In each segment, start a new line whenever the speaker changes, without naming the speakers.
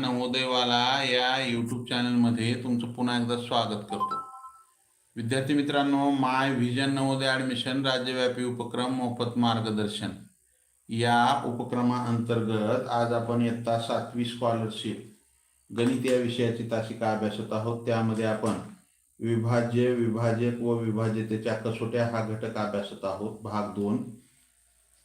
नवोदयवाला या यूट्यूब चॅनलमध्ये तुमचं पुन्हा एकदा स्वागत करतो. विद्यार्थी मित्रांनो माय व्हिजन नवोदय ॲडमिशन राज्यव्यापी उपक्रम मोफत मार्गदर्शन. या उपक्रमाअंतर्गत आज आपण इयत्ता सातवी स्कॉलरशिप गणित या विषयाची तासिका अभ्यासत आहोत. त्यामध्ये आपण विभाज्य विभाजक व विभाज्यतेच्या कसोट्या हा घटक अभ्यासत आहोत. भाग दोन.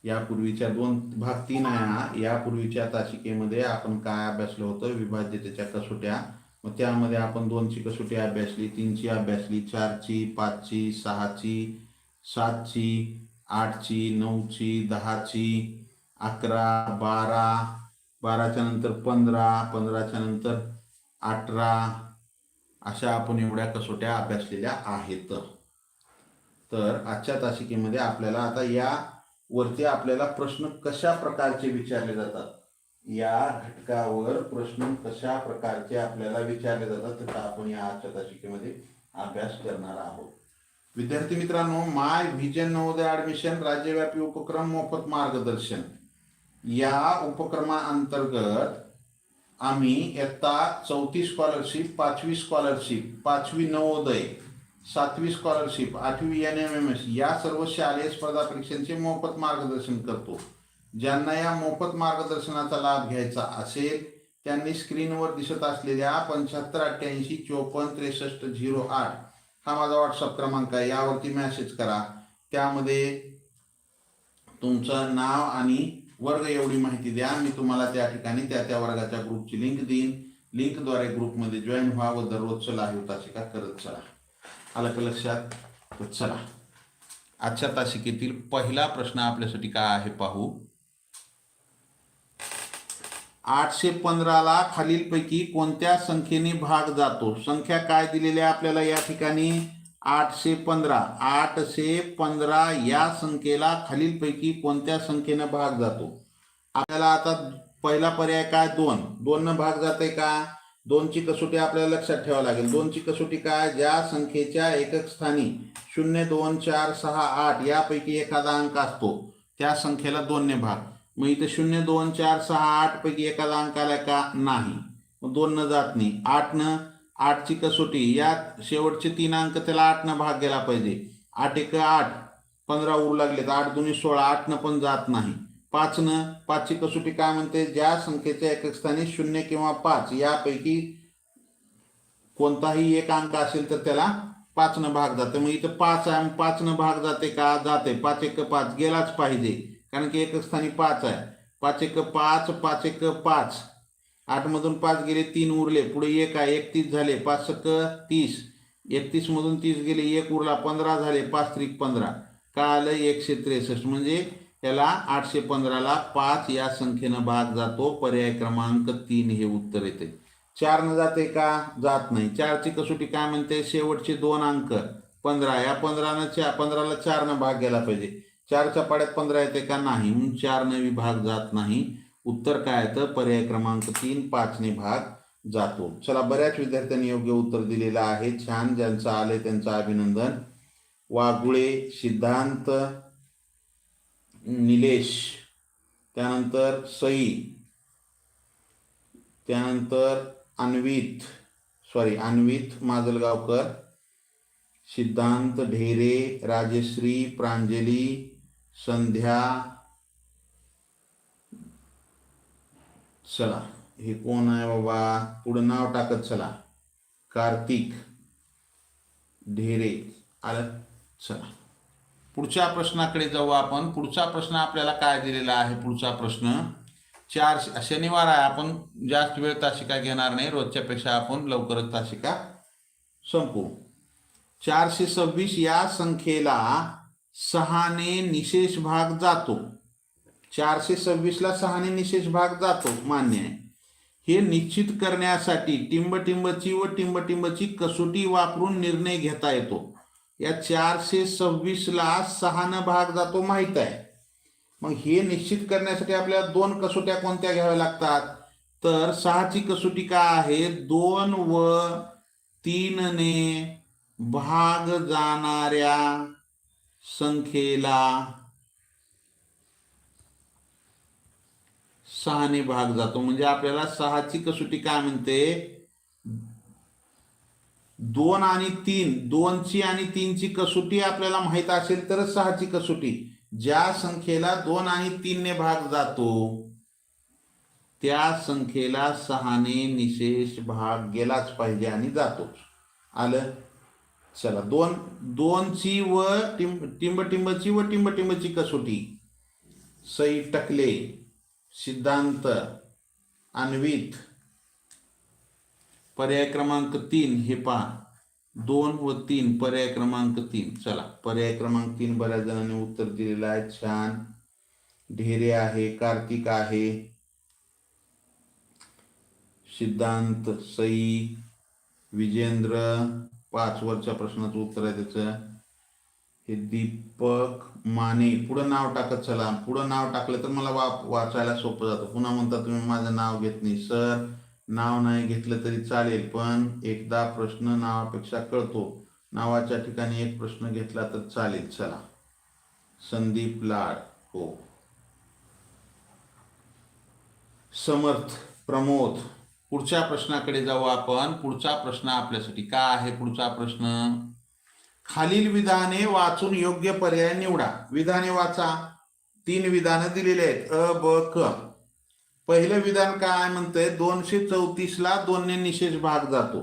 यापूर्वीच्या दोन भाग तीन आहे हा यापूर्वीच्या तासिकेमध्ये आपण काय अभ्यासलं होतं? विभाज्यतेच्या कसोट्या. मग त्यामध्ये आपण दोनची कसोटी अभ्यासली तीनची अभ्यासली चारची पाचची सहाची सातची आठची नऊची दहाची अकरा बारा बाराच्या नंतर पंधरा पंधराच्या नंतर अठरा अशा आपण एवढ्या कसोट्या अभ्यासलेल्या आहेत. तर आजच्या तासिकेमध्ये आपल्याला आता या वरती आपल्याला प्रश्न कशा प्रकारचे विचारले जातात? या घटकावर प्रश्न कशा प्रकारचे आपल्याला विचारले जातात त्याचा आपण या आजच्या तासिकेमध्ये अभ्यास करणार आहोत. विद्यार्थी मित्रांनो माय व्हिजन नवोदय ऍडमिशन राज्यव्यापी उपक्रम मोफत मार्गदर्शन. या उपक्रमाअंतर्गत आम्ही इयत्ता चौथी स्कॉलरशिप पाचवी स्कॉलरशिप पाचवी नवोदय सातवी स्कॉलरशिप आठवी एन एम एम एस या सर्व शालेय स्पर्धा परीक्षांचे मोफत मार्गदर्शन करतो. ज्यांना या मोफत मार्गदर्शनाचा लाभ घ्यायचा असेल त्यांनी स्क्रीनवर दिसत असलेल्या पंच्याहत्तर अठ्ठ्याऐंशी चोपन्न त्रेसष्ट झिरो आठ हा माझा व्हॉट्सअप क्रमांक आहे. यावरती मेसेज करा. त्यामध्ये तुमचं नाव आणि वर्ग एवढी माहिती द्या. मी तुम्हाला त्या ठिकाणी त्या त्या वर्गाच्या ग्रुपची लिंक देईन. लिंकद्वारे ग्रुपमध्ये जॉईन व्हा व दररोज चला हे तासिका करत चला. आलं का लक्षात तर चला. आजच्या तासिकेतील पहिला प्रश्न आपल्यासाठी काय आहे पाहू. आठशे पंधराला खालीलपैकी कोणत्या संख्येने भाग जातो? संख्या काय दिलेल्या आपल्याला या ठिकाणी? आठशे पंधरा. आठशे पंधरा या संख्येला खालीलपैकी कोणत्या संख्येनं भाग जातो? आपल्याला आता पहिला पर्याय काय? दोन. दोन न भाग जाते का? दोनची कसोटी आपल्याला लक्षात ठेवावी लागेल. दोनची कसोटी काय? ज्या संख्येच्या एकक स्थानी शून्य दोन चार सहा आठ यापैकी एखादा अंक असतो. त्या संख्येला दोनने भाग. मग इथे शून्य दोन चार सहा आठ पैकी एखादा अंक आला का? नाही. मग दोन न जात नाही. आठ न आठची कसोटी यात शेवटचे तीन अंक त्याला आठ न भाग गेला पाहिजे. आठ एक आठ पंधरा उरू लागले तर आठ दोन्ही सोळा आठ न पण जात नाही. पाच पाचची कसोटी काय म्हणते? ज्या संख्येच्या एकक स्थानी शून्य किंवा पाच यापैकी कोणताही एक अंक असेल तर त्याला पाचनं भाग जाते. मग इथं पाच आहे पाचनं भाग जाते का? जाते. पाच एक पाच गेलाच पाहिजे. कारण की एकक स्थानी पाच आहे. पाच एक पाच पाच एक पाच. आठमधून पाच गेले तीन उरले. पुढे एक आहे एकतीस झाले. पाच सक तीस. एकतीसमधून तीस गेले एक उरला पंधरा झाले. पाच त्रिक पंधरा. का आलं एकशे त्रेसष्ट. म्हणजे त्याला आठशे पंधराला पाच या संख्येनं भाग जातो. पर्याय क्रमांक तीन हे उत्तर येते. चार न जाते का? जात नाही. चारची कसोटी काय म्हणते? शेवटचे दोन अंक. पंधरा. या पंधरानं चार पंधराला चारनं भाग गेला पाहिजे. चारच्या पाड्यात पंधरा येते का? नाही. म्हणून चार नवी भाग जात नाही. उत्तर काय येतं? पर्याय क्रमांक तीन पाचने भाग जातो. चला बऱ्याच विद्यार्थ्यांनी योग्य उत्तर दिलेलं आहे. छान ज्यांचं आलंय त्यांचं अभिनंदन. वागुळे सिद्धांत निलेश त्यानंतर सई त्यानंतर अन्वित सॉरी अन्वित माजलगावकर सिद्धांत ढेरे राजश्री प्रांजली संध्या चला हे कोण आहे बाबा? पुढं नाव टाकत चला. कार्तिक ढेरे. आलं? चला. पुढच्या प्रश्नाकडे जाऊ आपण. पुढचा प्रश्न आपल्याला काय दिलेला आहे? पुढचा प्रश्न. चार शनिवार आहे आपण. जास्त वेळ तासिका घेणार नाही. रोजच्या पेक्षा आपण लवकरच तासिका संपू चारशे सव्वीस या संख्येला सहाने निशेष भाग जातो. चारशे सव्वीसला सहाने निशेष भाग जातो. मान्य आहे. हे निश्चित करण्यासाठी टिंबटिंबची व टिंबटिंबची कसोटी वापरून निर्णय घेता येतो. या चारशे सव्वीसला सहानं भाग जातो माहीत आहे. मग हे निश्चित करण्यासाठी आपल्याला दोन कसोट्या कोणत्या घ्याव्या लागतात? तर सहाची कसोटी काय आहे? दोन व तीनने भाग जाणाऱ्या संख्येला सहाने भाग जातो. म्हणजे आपल्याला सहाची कसोटी काय म्हणते? दोन आणि तीन दोनची आणि तीनची कसोटी आपल्याला माहीत असेल तर सहाची कसोटी. ज्या संख्येला दोन आणि तीनने भाग जातो त्या संख्येला सहाने निशेष भाग गेलाच पाहिजे आणि जातो. आलं? चला दोन दोनची व टिंब टिंबटिंबची व टिंबटिंबची कसोटी. सई टकले सिद्धांत अन्वित पर्याय क्रमांक तीन हे पहा. दोन व तीन पर्याय क्रमांक तीन. चला पर्याय क्रमांक तीन बऱ्याच जणांनी उत्तर दिलेलं आहे. छान. ढेरे आहे कार्तिक आहे. सिद्धांत सई विजेंद्र पाच वरच्या प्रश्नाचं उत्तर आहे त्याचं. हे दीपक माने पुढं नाव टाकत चला. पुढं नाव टाकलं तर मला वा वाचायला सोपं जातं. पुन्हा म्हणता तुम्ही माझं नाव घेत नाही सर. नाव नाही घेतलं तरी चालेल पण एकदा प्रश्न नावापेक्षा कळतो. नावाच्या ठिकाणी एक प्रश्न घेतला तर चालेल चला. संदीप लाड हो. समर्थ प्रमोद पुढच्या प्रश्नाकडे जाऊ आपण. पुढचा प्रश्न आपल्यासाठी काय आहे पुढचा प्रश्न? खालील विधाने वाचून योग्य पर्याय निवडा. विधाने वाचा. तीन विधानं दिलेली आहेत. अ ब क. पहिलं विधान काय म्हणतंय? दोनशे चौतीस ला दोनने निशेष भाग जातो.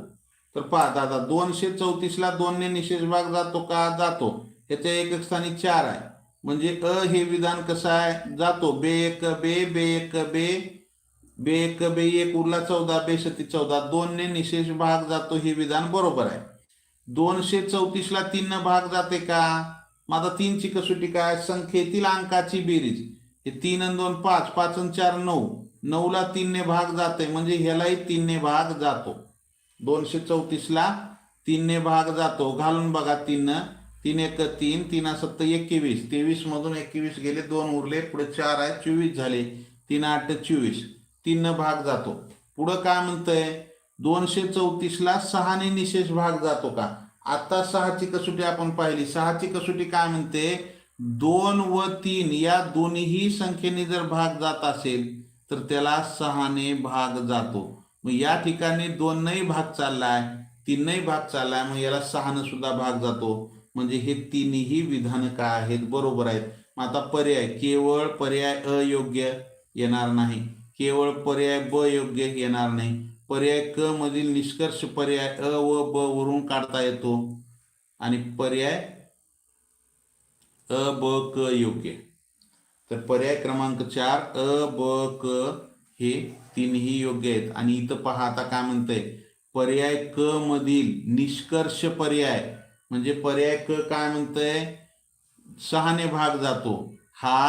तर पहा दादा दोनशे चौतीस ला दोनने निशेष भाग जातो का? जातो. ह्याच्या एक स्थानी चार आहे. म्हणजे अ हे विधान कसं आहे? जातो. बे एक बे बे एक बे बे एक बे एक उरला चौदा बे सती चौदा दोनने निशेष भाग जातो हे विधान बरोबर आहे. दोनशे चौतीस ला तीन भाग जाते का? माझा तीनची कसोटी काय? संख्येतील अंकाची बेरीज. हे तीन आणि दोन पाच पाच आणि चार नऊ. नऊला तीनने भाग जाते म्हणजे ह्यालाही तीनने भाग जातो. दोनशे चौतीसला तीनने भाग जातो. घालून बघा तीन तीन एक तीन तीन सत्त एकवीस. तेवीस मधून एकवीस गेले दोन उरले पुढे चार आहे चोवीस झाले तीन आठ चोवीस. तीन भाग जातो. पुढं काय म्हणतंय? दोनशे चौतीसला सहाने निशेष भाग जातो का? आता सहाची कसोटी आपण पाहिली. सहाची कसोटी काय म्हणते? दोन व तीन या दोन्ही संख्येने जर भाग जात असेल तर त्याला सहाने भाग जातो. मग या ठिकाणी दोनही भाग चाललाय तीनही भाग चाललाय मग याला सहानं सुद्धा भाग जातो. म्हणजे हे तिन्ही विधान काय आहेत? बरोबर आहेत. मग आता पर्याय केवळ पर्याय अयोग्य येणार नाही. केवळ पर्याय ब योग्य येणार नाही. पर्याय क मधील निष्कर्ष पर्याय अ व ब वरून काढता येतो. आणि पर्याय अ ब क योग्य. तर पर्याय क्रमांक चार अ ब क हे तीनही योग्य आहेत. आणि इथं पहा आता काय म्हणतंय? पर्याय क मधील निष्कर्ष पर्याय म्हणजे पर्याय क काय म्हणतंय? सहाने भाग जातो. हा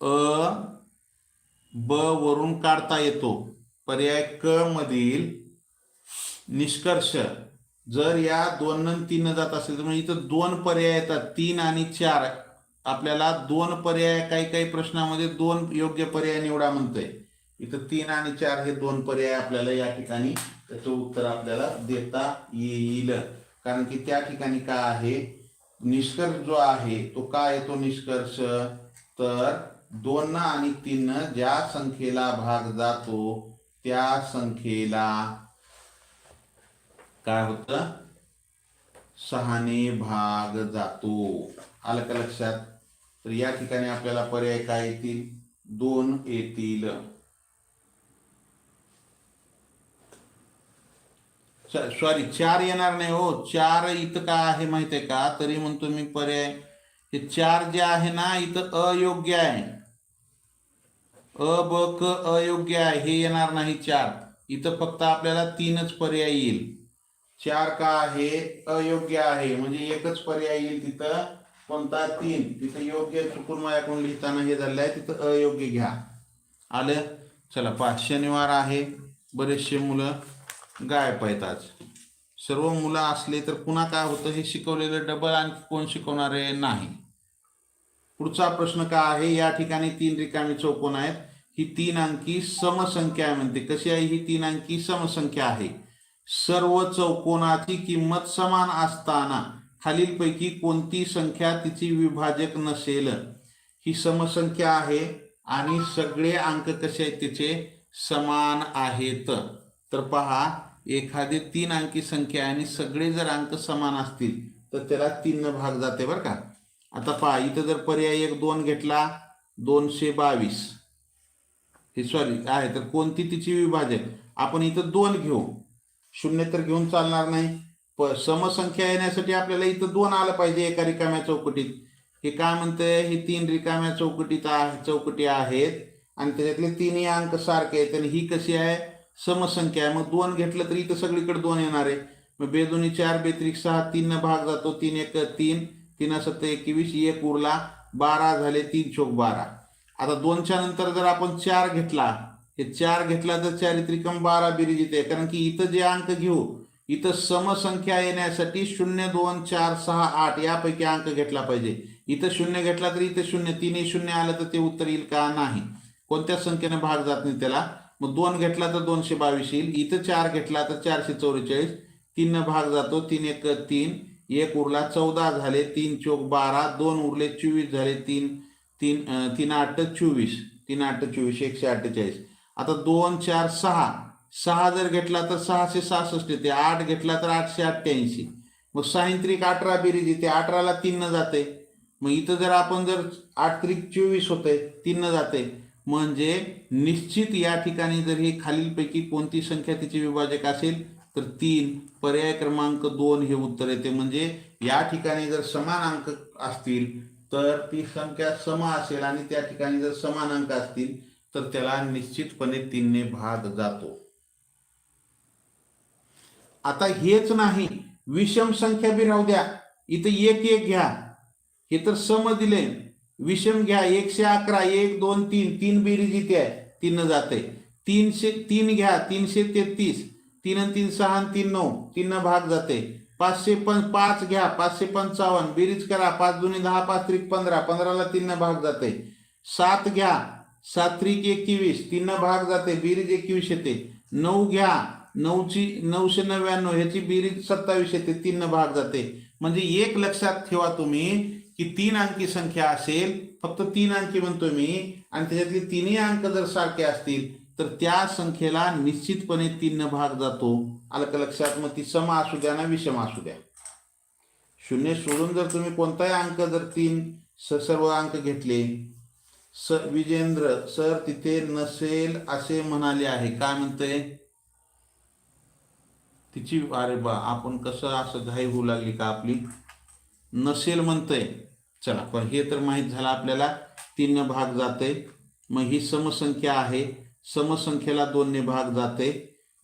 अ ब वरून काढता येतो. पर्याय क मधील निष्कर्ष. जर या दोन तीन जात असेल तर म्हणजे इथं दोन पर्याय येतात तीन आणि चार. आपल्याला दोन पर्याय काही काही प्रश्नामध्ये दोन योग्य पर्याय निवडा म्हणतोय. इथं तीन आणि चार हे दोन पर्याय आपल्याला या ठिकाणी त्याचं उत्तर आपल्याला देता येईल. कारण की त्या ठिकाणी काय आहे? निष्कर्ष जो आहे तो काय येतो निष्कर्ष? तर दोन आणि तीन ज्या संख्येला भाग जातो त्या संख्येला काय होत? सहाने भाग जातो. आलं का लक्षात तर या ठिकाणी आपल्याला पर्याय काय येतील? दोन येतील. सॉरी चार येणार नाही हो. चार इथं काय आहे माहिती आहे का? तरी म्हणतो मी पर्याय. हे चार जे आहे ना इथं अयोग्य आहे. अ ब क अयोग्य आहे. हे येणार नाही चार. इथं फक्त आपल्याला तीनच पर्याय येईल. चार का आहे? अयोग्य आहे. म्हणजे एकच पर्याय येईल तिथं. कोणता? तीन. तिथं योग्य चुकून माझ्याकडून लिहिताना हे झालं आहे. तिथं अयोग्य घ्या. आलं? चला पाच. शनिवार आहे. बरेचसे मुलं गायब आहेत आज. सर्व मुलं असले तर पुन्हा काय होतं? हे शिकवलेलं डबल आणखी कोण शिकवणार? आहे नाही. पुढचा प्रश्न काय आहे? या ठिकाणी तीन रिकामी चौकोन आहेत. ही तीन अंकी समसंख्या आहे म्हणते. कशी आहे? ही तीन अंकी समसंख्या आहे. सर्व चौकोनाची किंमत समान असताना खालीलपैकी कोणती संख्या तिची विभाजक नसेल? ही समसंख्या आहे आणि सगळे अंक कसे आहेत तिचे? समान आहेत. तर पहा एखादी तीन अंकी संख्या आहे आणि सगळे जर अंक समान असतील तर त्याला तीन भाग जाते बरं का? आता पहा इथं जर पर्याय एक दोन घेतला दोनशे बावीस. हे सॉरी आहे. तर कोणती तिची विभाजक? आपण इथं दोन घेऊ. शून्य तर घेऊन चालणार नाही. प समसंख्या येण्यासाठी आपल्याला इथं दोन आलं पाहिजे एका रिकाम्या चौकटीत. हे काय म्हणते हे तीन रिकाम्या चौकटीत आहे चौकटी आहेत आणि त्याच्यातले तिन्ही अंक सारखे आहेत आणि ही कशी आहे? समसंख्या आहे. मग दोन घेतलं तर इथं सगळीकडे दोन येणार आहे. मग बेदोनी चार बेत्रिक सहा तीन भाग जातो. तीन एक तीन. तीन सत्त एकवीस एक उरला. बारा झाले तीन चोक बारा. आता दोनच्या नंतर जर आपण चार घेतला हे चार घेतला तर चार त्रिकम बारा बिरीज येते कारण की इथं जे अंक घेऊ इथं समसंख्या येण्यासाठी शून्य दोन चार सहा आठ यापैकी अंक घेतला पाहिजे. इथं शून्य घेतला तर इथं शून्य तिन्ही शून्य आलं तर ते उत्तर येईल का? नाही. कोणत्या संख्येने भाग जात नाही त्याला? मग दोन घेतला तर दोनशे बावीस येईल. इथं चार घेतला तर चारशे चौवेचाळीस. तीन भाग जातो. तीन एक तीन. एक उरला चौदा झाले. तीन चोक बारा. दोन उरले चोवीस झाले. तीन तीन तीन आठ चोवीस. तीन आठ चोवीस एकशे अठ्ठेचाळीस. आता दोन चार सहा. सहा जर घेतला तर सहाशे सहासष्ट येते. आठ घेतला तर आठशे अठ्ठ्याऐंशी. मग सायंत्रिक अठरा बेरीज येते अठराला तीन जाते. मग इथं जर आपण जर आठ त्रिक चोवीस होते तीन जाते. म्हणजे निश्चित या ठिकाणी जर ही खालीलपैकी कोणती संख्या तिची विभाजक असेल तर तीन पर्याय क्रमांक दोन हे उत्तर येते. म्हणजे या ठिकाणी जर समान अंक असतील तर ती संख्या सम असेल आणि त्या ठिकाणी जर समान अंक असतील तर त्याला निश्चितपणे तीनने भाग जातो. आता हेच नाही. विषम संख्या बी राहू द्या. इथं एक एक घ्या. हे तर सम दिले. विषम घ्या. एकशे अकरा एक दोन तीन. तीन बेरीज इथे आहे तीन जाते तीनशे तीन घ्या. तीनशे तेहतीस. तीन आणि तीन सहा आणि तीन नऊ. तीन भाग जाते पाचशे पण पाच घ्या. पाचशे पंचावन्न. बेरीज करा. पाच दोन्ही दहा पाच त्रिक पंधरा. पंधराला तीन भाग जाते सात घ्या. सात त्रिक एकवीस. तीन भाग जाते बेरीज एकवीस येते नऊ घ्या. नऊची नऊशे नव्याण्णव ह्याची बेरीज सत्तावीस येते तीन भाग जाते. म्हणजे एक लक्षात ठेवा तुम्ही की तीन अंकी संख्या असेल फक्त तीन अंकी म्हणतोय मी आणि त्याच्यातले तिन्ही अंक जर सारखे असतील तर त्या संख्येला निश्चितपणे तीन भाग जातो. आलं का लक्षात? मग ती सम असू द्या ना विषम असू द्या. शून्य सोडून जर तुम्ही कोणताही अंक जर तीन स- सर्व अंक घेतले स विजेंद्र सर तिथे नसेल असे म्हणाले आहे. काय म्हणते तिची अरे बा आपण कसं असं घाई होऊ लागली का आपली? नसेल म्हणतंय. चला पण हे तर माहीत झालं आपल्याला तीन भाग जाते मग ही समसंख्या आहे. समसंख्येला दोनने भाग जाते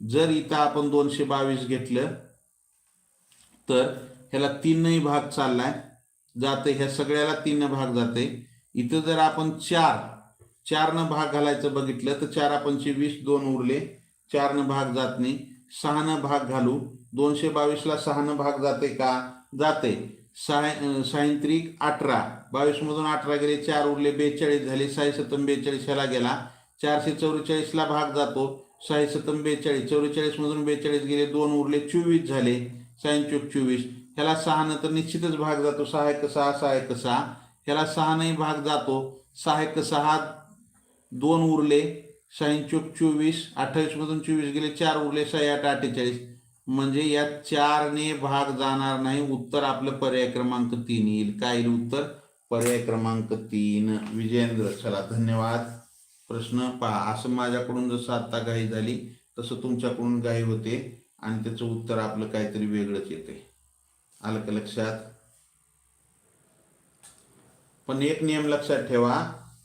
जर इथं आपण दोनशे बावीस घेतलं तर ह्याला तीनही भाग चाललाय. जाते ह्या सगळ्याला तीन भाग जाते इथं जर आपण चार चारनं भाग घालायचं बघितलं तर चार पंचवीस वीस दोन उरले. चारनं भाग जात नाही. सहानं भाग घालू. दोनशे बावीसला सहानं भाग जाते का? जाते. साय सायंत्रिक अठरा. बावीसमधून अठरा गेले चार उरले बेचाळीस झाले साई सतम बेचाळीस ह्याला गेला. चारशे चौवेचाळीसला भाग जातो. साई सतम बेचाळीस चौवेचाळीसमधून बेचाळीस गेले दोन उरले चोवीस झाले. साईन चोवीस. ह्याला सहानं तर निश्चितच भाग जातो. सहा एक सहा सहा एक सहा. ह्याला सहानंही भाग जातो. सहा एक सहा दोन उरले शहाऐं चोक चोवीस अठ्ठावीस मधून चोवीस गेले चार उरले सहा आठ अठ्ठेचाळीस. म्हणजे या चारने भाग जाणार नाही. उत्तर आपलं पर्याय क्रमांक तीन येईल. काय येईल उत्तर? पर्याय क्रमांक तीन. विजेंद्र चला धन्यवाद. प्रश्न पहा. असं माझ्याकडून जसं आत्ता घाई झाली तसं तुमच्याकडून घाई होते आणि त्याचं उत्तर आपलं काहीतरी वेगळंच येते आलं का लक्षात? पण एक नियम लक्षात ठेवा.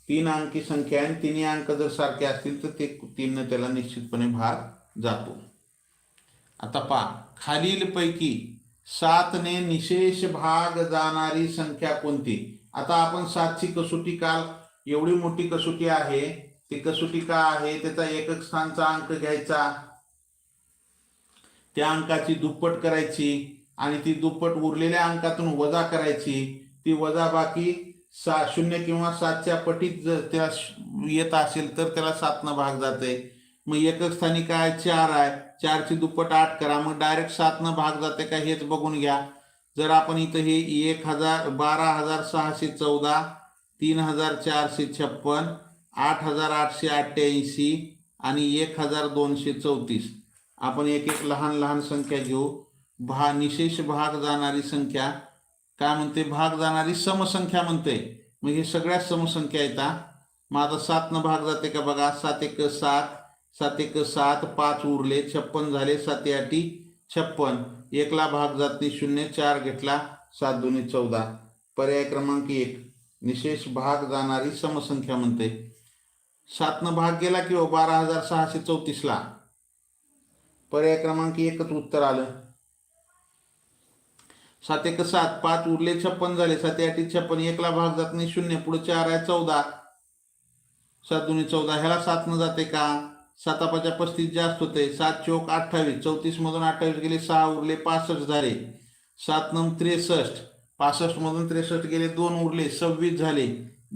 तीन अंकी संख्या आणि तिन्ही अंक जर सारखे असतील तर ते तीन त्याला निश्चितपणे भाग जातो. आता पहा खालीलपैकी सातने निशेष भाग जाणारी संख्या कोणती? आता आपण सातची कसोटी काल एवढी मोठी कसोटी आहे ती कसोटी का आहे त्याचा एकक स्थानचा अंक घ्यायचा. त्या अंकाची दुप्पट करायची आणि ती दुप्पट उरलेल्या अंकातून वजा करायची. ती वजा बाकी सा शून्य किंवा सातच्या पटीत जर त्या येत असेल तर त्याला सातनं भाग जाते मग एकक स्थानी काय चार आहे. चारची दुप्पट आठ करा. मग डायरेक्ट सातनं भाग जाते का हेच बघून घ्या. जर आपण इथं हे एक हजार बारा हजार सहाशे चौदा तीन हजार चारशे छप्पन आठ हजार आठशे अठ्ठ्याऐंशी आणि एक हजार दोनशे चौतीस. आपण एक एक लहान लहान संख्या घेऊ. भा निशेष भाग जाणारी संख्या काय म्हणते? भाग जाणारी समसंख्या म्हणते. मग हे सगळ्या समसंख्या येतात मग आता सातनं भाग जाते का बघा? सात एक सात सात एक सात पाच उरले छप्पन झाले साते आठी छप्पन. एकला भाग जात नाही शून्य चार घेतला सात दोन्ही चौदा. पर्याय क्रमांक एक. निशेष भाग जाणारी समसंख्या म्हणते. सातनं भाग गेला किंवा बारा हजार सहाशे चौतीसला. पर्याय क्रमांक एकच उत्तर आलं. सात एक सात पाच उरले छप्पन झाले. सात आठी छप्पन एकला भाग जात नाही शून्य. पुढे चार आहे चौदा. सात दोन्ही चौदा. ह्याला सात न जाते का? सातापाच्या पस्तीस जास्त होते. सात चौक अठ्ठावीस. चौतीस मधून अठ्ठावीस गेले सहा उरले पासष्ट झाले. सात नम त्रेसष्ट. पासष्ट मधून त्रेसष्ट गेले दोन उरले सव्वीस झाले.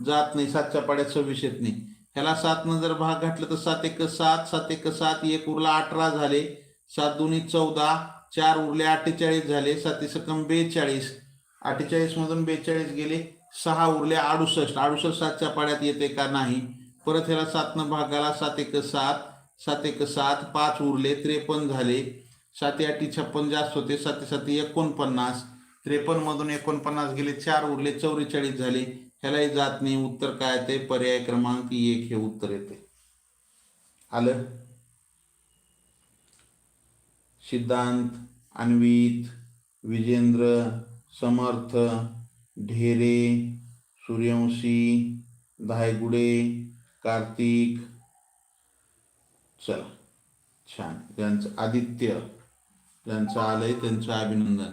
जात नाही सातच्या पाड्यात सव्वीस येत नाही. ह्याला सात न जर भाग घातला तर सात एक सात सात एक सात एक उरला अठरा झाले. सात दोन्ही चौदा. चार उरले अठ्ठेचाळीस झाले सात सकम बेचाळीस. अठ्ठेचाळीस मधून बेचाळीस गेले सहा उरले अडुसष्ट. अडुसष्ट सातच्या पाड्यात येते का नाही? परत ह्याला सातनं भागाला सात एक सात सात एक सात पाच उरले त्रेपन्न झाले. साती आठी छप्पन जास्त होते साती साती एकोणपन्नास. त्रेपन्न मधून एकोणपन्नास गेले चार उरले चौवेचाळीस झाले. ह्यालाही जात नाही. उत्तर काय येते पर्याय क्रमांक एक हे उत्तर येते. आलं? सिद्धांत अन्वित विजेंद्र समर्थ ढेरे सूर्यवंशी धायगुडे कार्तिक. चला छान. ज्यांचं आदित्य ज्यांचं आलंय त्यांचं अभिनंदन.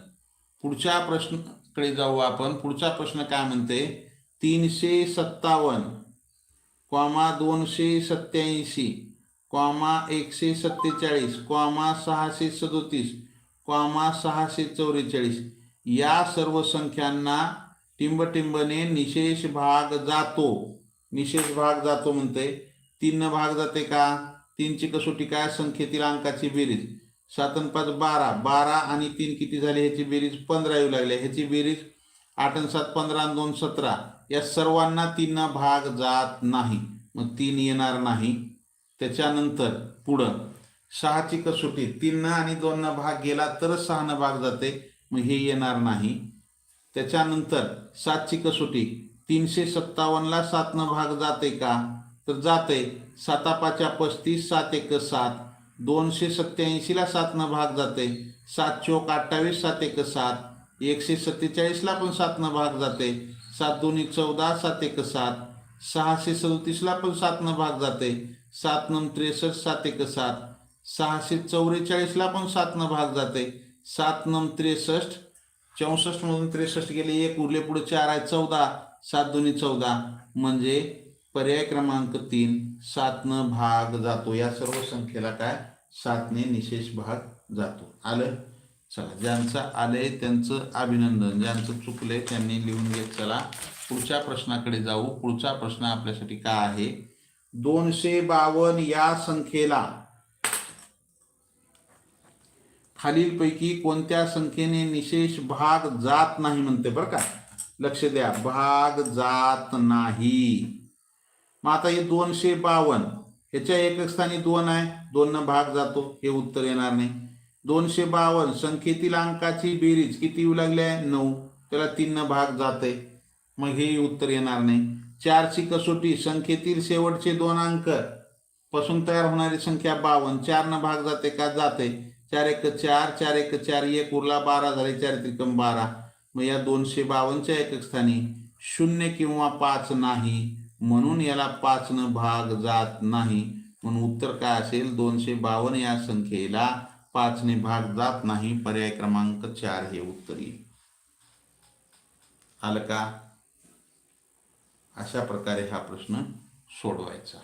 पुढच्या प्रश्नाकडे जाऊ आपण. पुढचा प्रश्न काय म्हणते? तीनशे सत्तावन्न कॉमा दोनशे सत्याऐंशी कॉमा एकशे सत्तेचाळीस कॉमा सहाशे सदोतीस कॉमा सहाशे चौवेचाळीस. या सर्व संख्यांना टिंबटिंबने निशेष भाग जातो. निशेष भाग जातो म्हणते तीन भाग जाते का? तीनची कसोटी काय? संख्येतील अंकाची बेरीज. सात आणि पाच बारा. बारा आणि तीन किती झाली? ह्याची बेरीज पंधरा येऊ लागली. ह्याची बेरीज आठ आणि सात पंधरा आणि दोन सतरा. या सर्वांना तीन भाग जात नाही. मग तीन येणार नाही. त्याच्यानंतर पुढं सहाची कसोटी तीन आणि दोन भाग गेला तरच सहानं भाग जाते मग हे येणार नाही. त्याच्यानंतर सातची कसोटी तीनशे सत्तावन्नला सातनं भाग जाते का? तर जाते. सातापाच्या पस्तीस सात एक सात. दोनशे सत्याऐंशीला सातनं भाग जाते. सात चौक अठ्ठावीस सात एक सात. एकशे सत्तेचाळीसला पण सातनं भाग जाते. सात दोन्ही चौदा सात एक सात. सहाशे सदतीसला पण सातनं भाग जाते. सात नम त्रेसष्ट सात एक सात. सहाशे चौवेचाळीसला पण सातनं भाग जाते. सात नम त्रेसष्ट चौसष्ट मधून त्रेसष्ट गेले एक उरले पुढे चार आहे चौदा. सात दोन्ही चौदा. म्हणजे पर्याय क्रमांक तीन सातनं भाग जातो. या सर्व संख्येला काय? सातने निशेष भाग जातो. आलं? चला ज्यांचं आलंय त्यांचं अभिनंदन. ज्यांचं चुकलंय त्यांनी लिहून घेत चला. पुढच्या प्रश्नाकडे जाऊ. पुढचा प्रश्न आपल्यासाठी काय आहे? दोनशे बावन्न या संख्येला. खालीलपैकी कोणत्या संख्येने निशेष भाग जात नाही म्हणते बरं का? लक्ष द्या. भाग जात नाही. मग आता हे दोनशे बावन्न ह्याच्या एक स्थानी दोन आहे. दोन भाग जातो. हे उत्तर येणार नाही. दोनशे बावन्न संख्येतील अंकाची बेरीज किती येऊ लागली आहे? नऊ. त्याला तीन भाग जाते मग हे उत्तर येणार नाही. चारची कसोटी संख्येतील शेवटचे दोन अंक. पासून तयार होणारी संख्या बावन्न. चार न भाग जाते का? जाते. चार एक चार चार एक चार एक उरला बारा झाले चार त्रिकम बारा. मग या दोनशे बावन्नच्या एकक स्थानी शून्य किंवा पाच नाही म्हणून याला पाच न भाग जात नाही. म्हणून उत्तर काय असेल? दोनशे बावन्न या संख्येला पाचने भाग जात नाही. पर्याय क्रमांक चार हे उत्तर येईल. आलं का? अशा प्रकारे हा प्रश्न सोडवायचा.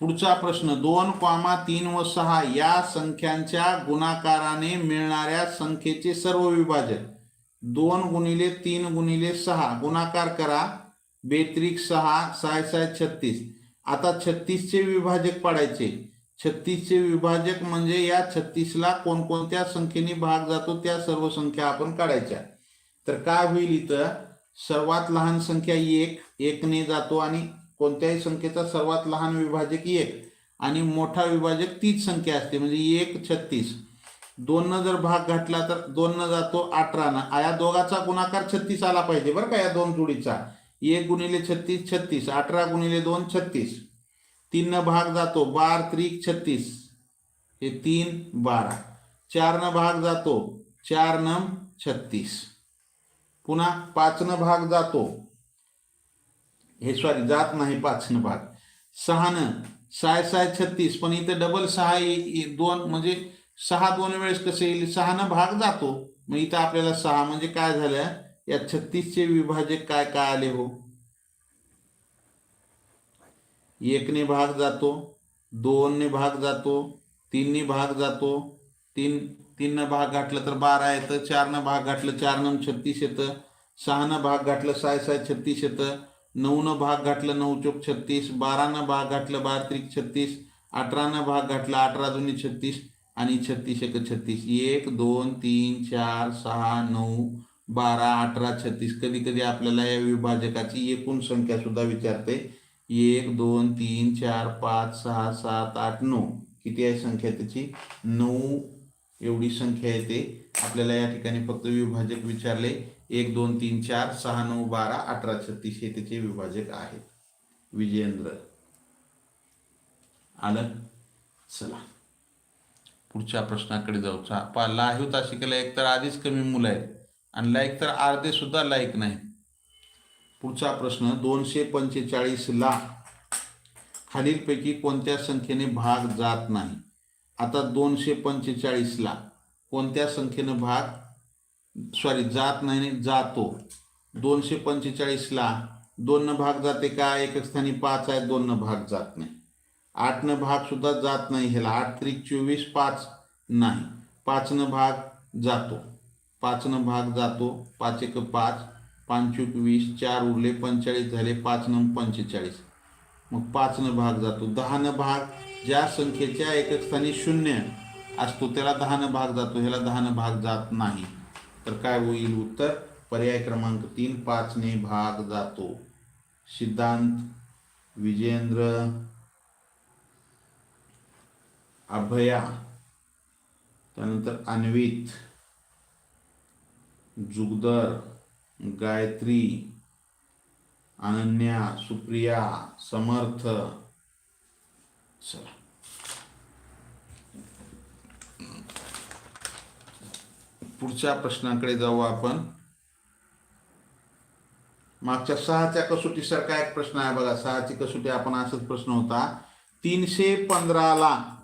पुढचा प्रश्न दोन कॉमा तीन व सहा या संख्यांच्या गुणाकाराने मिळणाऱ्या संख्येचे सर्व विभाजक दोन गुणिले तीन गुणिले सहा गुणाकार करा. बेत्रिक सहा साय साय छत्तीस. आता छत्तीसचे विभाजक पाडायचे. छत्तीसचे विभाजक म्हणजे या छत्तीसला कोणकोणत्या संख्येने भाग जातो त्या सर्व संख्या आपण काढायच्या. तर काय होईल इथं? सर्वात लहान संख्या एक. एकने जातो आणि कोणत्याही संख्येचा सर्वात लहान विभाजक एक. आणि मोठा विभाजक तीच संख्या असते म्हणजे एक छत्तीस. दोननं जर भाग घातला तर दोननं जातो अठरानं. या दोघाचा गुणाकार छत्तीस आला पाहिजे बरं का या दोन जोडीचा. एक गुणिले छत्तीस छत्तीस. अठरा गुणिले दोन छत्तीस. तीननं भाग जातो बार त्रिक छत्तीस. हे तीन बारा. चारनं भाग जातो चार नम छत्तीस. पुन्हा पाचनं भाग जातो. हे सॉरी जात नाही पाचनं भाग. सहानं, साय साय, छत्तीस, पण इथं डबल सहा दोन, म्हणजे सहा दोन वेळेस कसं येईल? सहानं भाग जातो. मग इथं आपल्याला सहा म्हणजे काय झालं? या छत्तीसचे विभाजक काय काय आले हो? एकने भाग जातो, दोनने भाग जातो, तीनने भाग जातो, तीन तीननं भाग गाठलं तर बारा येतं चारनं भाग घातलं चारनं छत्तीस येतं. सहानं भाग घातलं साय साय छत्तीस येतं. नऊनं भाग घातलं नऊ चोक छत्तीस. बारानं भाग गाठलं बारा त्रिक छत्तीस. अठरानं भाग घातला अठरा दोन्ही छत्तीस आणि छत्तीस एक छत्तीस. एक दोन तीन चार सहा नऊ बारा अठरा छत्तीस. कधी कधी आपल्याला या विभाजकाची एकूण संख्या सुद्धा विचारते. एक दोन तीन चार पाच सहा सात आठ नऊ. किती आहे संख्या त्याची? नऊ एवढी संख्या येते आपल्याला या ठिकाणी फक्त विभाजक विचारले. एक दोन तीन चार सहा नऊ बारा अठरा छत्तीस हे त्याचे विभाजक आहेत. विजयेंद्र. आलं? चला. पुढच्या प्रश्नाकडे जाऊ. पा लाईव्ह तासिकेला एकतर आधीच कमी मुलं आहेत. आणि लाईक तर अर्धे सुद्धा लाईक नाही. पुढचा प्रश्न दोनशे पंचेचाळीस ला खालीलपैकी कोणत्या संख्येने भाग जात नाही? आता दोनशे पंचेचाळीसला कोणत्या संख्येनं भाग सॉरी जात नाही जातो? दोनशे पंचेचाळीसला दोननं भाग जाते का? एक स्थानी पाच आहे दोननं भाग जात नाही. आठनं भागसुद्धा जात नाही ह्याला आठ त्रिक चोवीस पाच नाही. पाचनं भाग जातो. पाचनं भाग जातो पाच एक पाच पाचूक वीस चार उरले पंचेचाळीस झाले पाच नऊ पंचेचाळीस. मग पाचनं भाग जातो. दहानं भाग ज्या संख्येच्या एक स्थानी शून्य असतो त्याला दहानं भाग जातो. ह्याला दहानं भाग जात नाही. तर काय होईल उत्तर? पर्याय क्रमांक तीन पाचने भाग जातो. सिद्धांत विजेंद्र अभया. त्यानंतर अन्वित जुगदर गायत्री अनन्या सुप्रिया समर्थ. चला. पुढच्या प्रश्नाकडे जाऊ आपण. मागच्या सहाच्या कसोटीसारखा एक प्रश्न आहे बघा. सहाची कसोटी आपण असाच प्रश्न होता. तीनशे पंधराला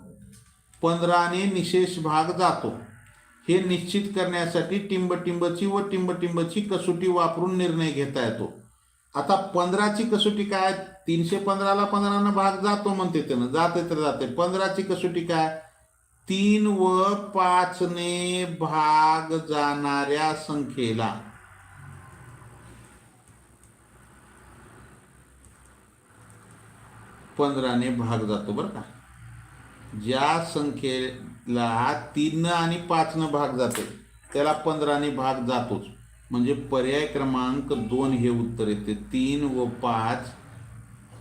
पंधराने निशेष भाग जातो. हे निश्चित करण्यासाठी टिंबटिंबची व टिंबटिंबची कसोटी वापरून निर्णय घेता येतो. आता पंधराची कसोटी काय? तीनशे पंधराला पंधरानं भाग जातो म्हणते त्यानं. जाते तर जाते. पंधराची कसोटी काय? तीन व पाचने भाग जाणाऱ्या संख्येला. पंधराने भाग जातो बरं का? ज्या संख्येला तीननं आणि पाचनं भाग जाते त्याला पंधराने भाग जातोच. म्हणजे पर्याय क्रमांक दोन हे उत्तर येते. तीन व पाच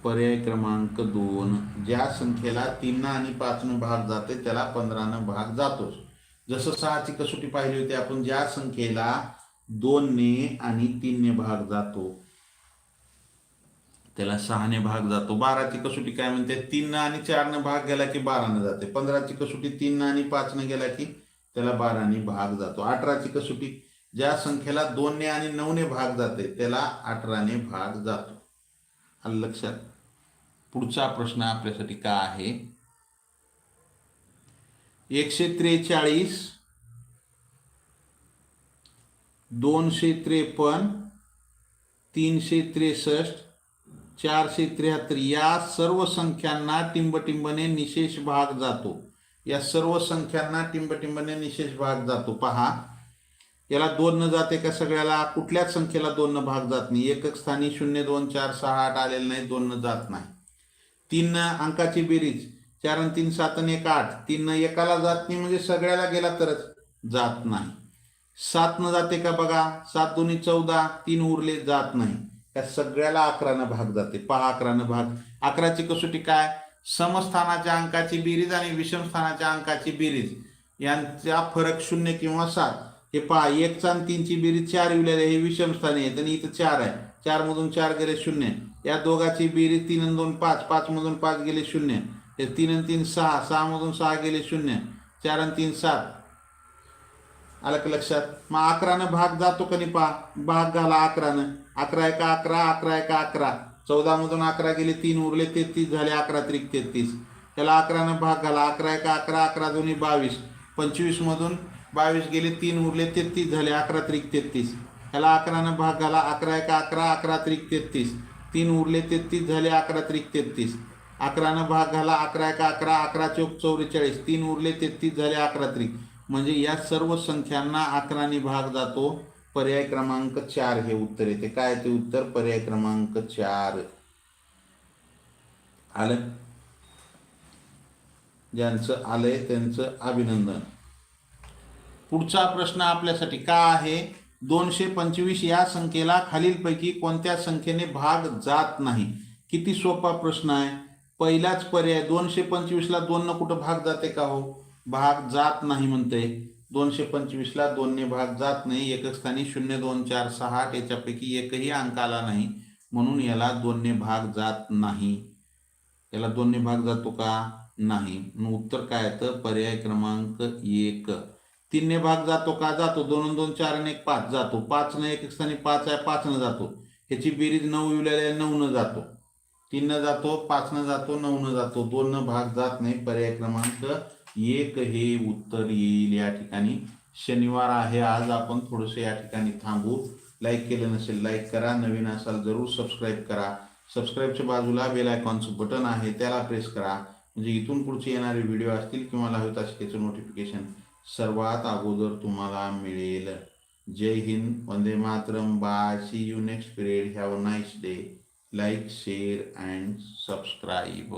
पर्याय क्रमांक दोन. ज्या संख्येला तीननं आणि पाचनं भाग जाते त्याला पंधरानं भाग जातोच. जसं सहाची कसोटी पाहिली होती आपण ज्या संख्येला दोनने आणि तीनने भाग जातो त्याला सहाने भाग जातो. बाराची कसोटी काय म्हणते? तीननं आणि चारनं भाग गेला की बारानं जाते. पंधराची कसोटी तीननं आणि पाचनं गेला की त्याला बाराने भाग जातो. अठराची कसोटी ज्या संख्येला दोनने आणि नऊने भाग जाते त्याला अठराने भाग जातो. आलं लक्षात? पुढचा प्रश्न आपल्यासाठी का आहे? एकशे त्रेचाळीस दोनशे त्रेपन्न तीनशे त्रेसष्ट चारशे त्र्याहत्तर या सर्व संख्यांना टिंबटिंबने निशेष भाग जातो. या सर्व संख्यांना टिंबटिंबने निशेष भाग जातो. पहा. याला दोन न जाते का सगळ्याला? कुठल्याच संख्येला दोन न भाग जात नाही. एकक स्थानी शून्य दोन चार सहा आठ आलेलं नाही दोन न जात नाही. तीन अंकाची बेरीज चार आणि तीन सात आणि एक आठ तीन एकाला जात नाही म्हणजे सगळ्याला गेला तरच जात नाही. सात न जाते का बघा? सात दोन्ही चौदा तीन उरले जात नाही. त्या सगळ्याला अकरानं भाग जाते? पहा अकरानं भाग. अकराची कसोटी काय? समस्थानाच्या अंकाची बेरीज आणि विषमस्थानाच्या अंकाची बेरीज. यांचा फरक शून्य किंवा सात. हे पहा एकचा आणि तीनची बेरीज चार विलेले हे विषमस्थानी आहेत आणि इथं चार आहे. चार मधून चार गेले शून्य. या दोघाची बेरीज तीन आणि दोन पाच पाच मधून पाच गेले शून्य. हे तीन आणि तीन सहा सहा मधून सहा गेले शून्य. चार आणि तीन सात. आलं का लक्षात? मग अकरानं भाग जातो का नाही पहा? भाग घाला अकरानं. अकरा एका अकरा अकरा एका अकरा. चौदामधून अकरा गेले तीन उरले तेहतीस झाले अकरा त्रिक तेहतीस. त्याला अकरानं भाग घाला. अकरा एका अकरा अकरा दोन्ही बावीस. पंचवीसमधून बावीस गेले तीन उरले तेहतीस झाले अकरा त्रिक तेहतीस. ह्याला अकरानं भाग घाला अकरा एका अकरा अकरा त्रिक तेहतीस. तीन उरले तेहतीस झाले अकरा त्रिक तेहतीस. अकरानं भाग घाला अकरा एका अकरा अकरा चौक चौवेचाळीस. तीन उरले तेहतीस झाले अकरा त्रिक. म्हणजे या सर्व संख्यांना अकराने भाग जातो पर्याय क्रमांक चार हे उत्तर येते. काय ते उत्तर? पर्याय क्रमांक चार. आलं? ज्यांचं आलंय त्यांचं अभिनंदन. पुढचा प्रश्न आपल्यासाठी का आहे? दोनशे पंचवीस या संख्येला खालीलपैकी कोणत्या संख्येने भाग जात नाही? किती सोपा प्रश्न आहे. पहिलाच पर्याय दोनशे पंचवीसला दोन कुठं भाग जाते का हो? भाग जात नाही म्हणते. दोनशे पंचवीसला दोनने भाग जात नाही. एकच स्थानी शून्य दोन चार सहा आठ याच्यापैकी एकही अंक आला नाही. म्हणून याला दोनने भाग जात नाही. याला दोनने भाग जातो का? नाही. मग उत्तर काय तर पर्याय क्रमांक एक. तीनने भाग जातो का? जातो. दोन दोन चार आणि एक पाच. जातो. पाच न एक स्थानी पाच आहे पाच न जातो. ह्याची बेरीज नऊ विवलेल्या नऊ न जातो. तीन न जातो पाच न जातो नऊ न जातो. दोन न भाग जात नाही. पर्याय क्रमांक एक हे उत्तर येईल. या ठिकाणी शनिवार आहे. आज आपण थोडंसं या ठिकाणी थांबू. लाईक केलं नसेल लाईक करा. नवीन असाल जरूर सबस्क्राईब करा. सबस्क्राईबच्या बाजूला बेल आयकॉनचं बटन आहे. त्याला प्रेस करा. म्हणजे इथून पुढचे येणारे व्हिडिओ असतील किंवा लावत त्याचं नोटिफिकेशन सर्वात अगोदर तुम्हाला मिळेल. जय हिंद वंदे Mataram bye see you next period have a nice day like share and subscribe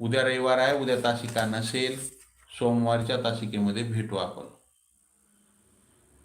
उद्या रविवार आहे उद्या तासिका नसेल. सोमवारच्या तासिकेमध्ये भेटू आपण.